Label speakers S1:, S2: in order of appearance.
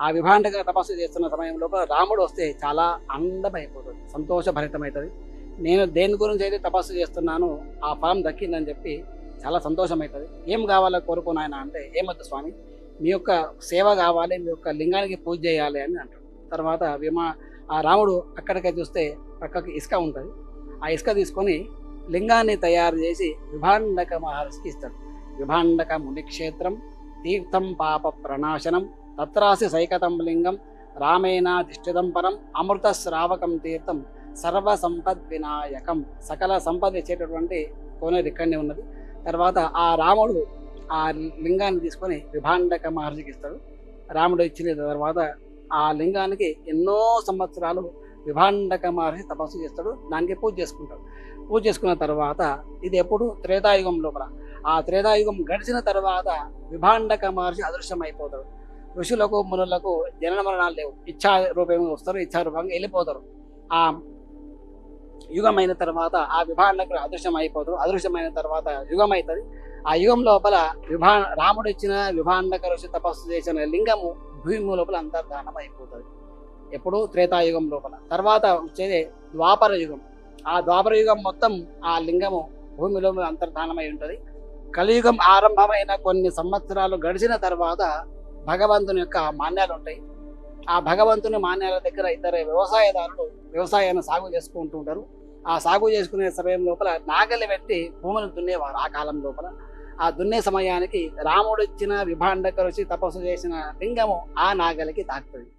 S1: ఆ విభాండక తపస్సు చేస్తున్న సమయంలో రాముడు వస్తే చాలా అందమైపోతుంది సంతోషభరితమవుతుంది నేను దేని గురించి అయితే తపస్సు చేస్తున్నానో ఆ ఫలం దక్కిందని చెప్పి చాలా సంతోషమవుతుంది ఏం కావాలో కోరుకున్నాయన ఆయన అంటే ఏమద్దు స్వామి మీ యొక్క సేవ కావాలి మీ యొక్క లింగానికి పూజ చేయాలి అని అంటాడు. తర్వాత విమా ఆ రాముడు అక్కడికే చూస్తే పక్కకి ఇసుక ఉంటుంది. ఆ ఇసుక తీసుకొని లింగాన్ని తయారు చేసి విభాండక మహర్షికి ఇస్తాడు. విభాండక మునిక్షేత్రం తీర్థం పాప ప్రణాశనం తత్రాసి సైకతం లింగం రామేణాధిష్ఠితం పరం అమృత శ్రావకం తీర్థం సర్వ సంపద్ వినాయకం సకల సంపద ఇచ్చేటటువంటి కోనేరు ఇక్కడనే ఉన్నది. తర్వాత ఆ రాముడు ఆ లింగాన్ని తీసుకొని విభాండక మహర్షికి ఇస్తాడు. రాముడు ఇచ్చిన తర్వాత ఆ లింగానికి ఎన్నో సంవత్సరాలు విభాండక మహర్షి తపస్సు చేస్తాడు. దానికి పూజ చేసుకుంటాడు. పూజ చేసుకున్న తర్వాత ఇది ఎప్పుడు? త్రేతాయుగం లోపల. ఆ త్రేతాయుగం గడిచిన తర్వాత విభాండక మహర్షి అదృశ్యం అయిపోతాడు ఋషులకు మునులకు జనన మరణాలు లేవు. ఇచ్ఛా రూపంగా వస్తారు ఇచ్చా రూపంగా వెళ్ళిపోతారు. ఆ యుగం అయిన తర్వాత ఆ విభాండకుడు అదృశ్యం అయిపోతారు అదృశ్యమైన తర్వాత యుగం అవుతుంది ఆ యుగం లోపల విభా రాముడు ఇచ్చిన విభాండక ఋషి తపస్సు చేసిన లింగము భూమి లోపల అంతర్ధానం అయిపోతుంది ఎప్పుడు త్రేతాయుగం లోపల. తర్వాత వచ్చేది ద్వాపర యుగం. ఆ ద్వాపర యుగం మొత్తం ఆ లింగము భూమిలో అంతర్ధానమై ఉంటుంది. కలియుగం ఆరంభమైన కొన్ని సంవత్సరాలు గడిచిన తర్వాత భగవంతుని యొక్క మాన్యాలు ఉంటాయి. ఆ భగవంతుని మాన్యాల దగ్గర ఇద్దరు వ్యవసాయదారులు వ్యవసాయాన్ని సాగు చేసుకుంటూ ఉంటారు. ఆ సాగు చేసుకునే సమయం లోపల నాగలి పెట్టి భూమిని దున్నేవారు ఆ కాలం లోపల. ఆ దున్నే సమయానికి రాముడు ఇచ్చిన విభాండక తపస్సు చేసిన లింగము ఆ నాగలికి తాకుతుంది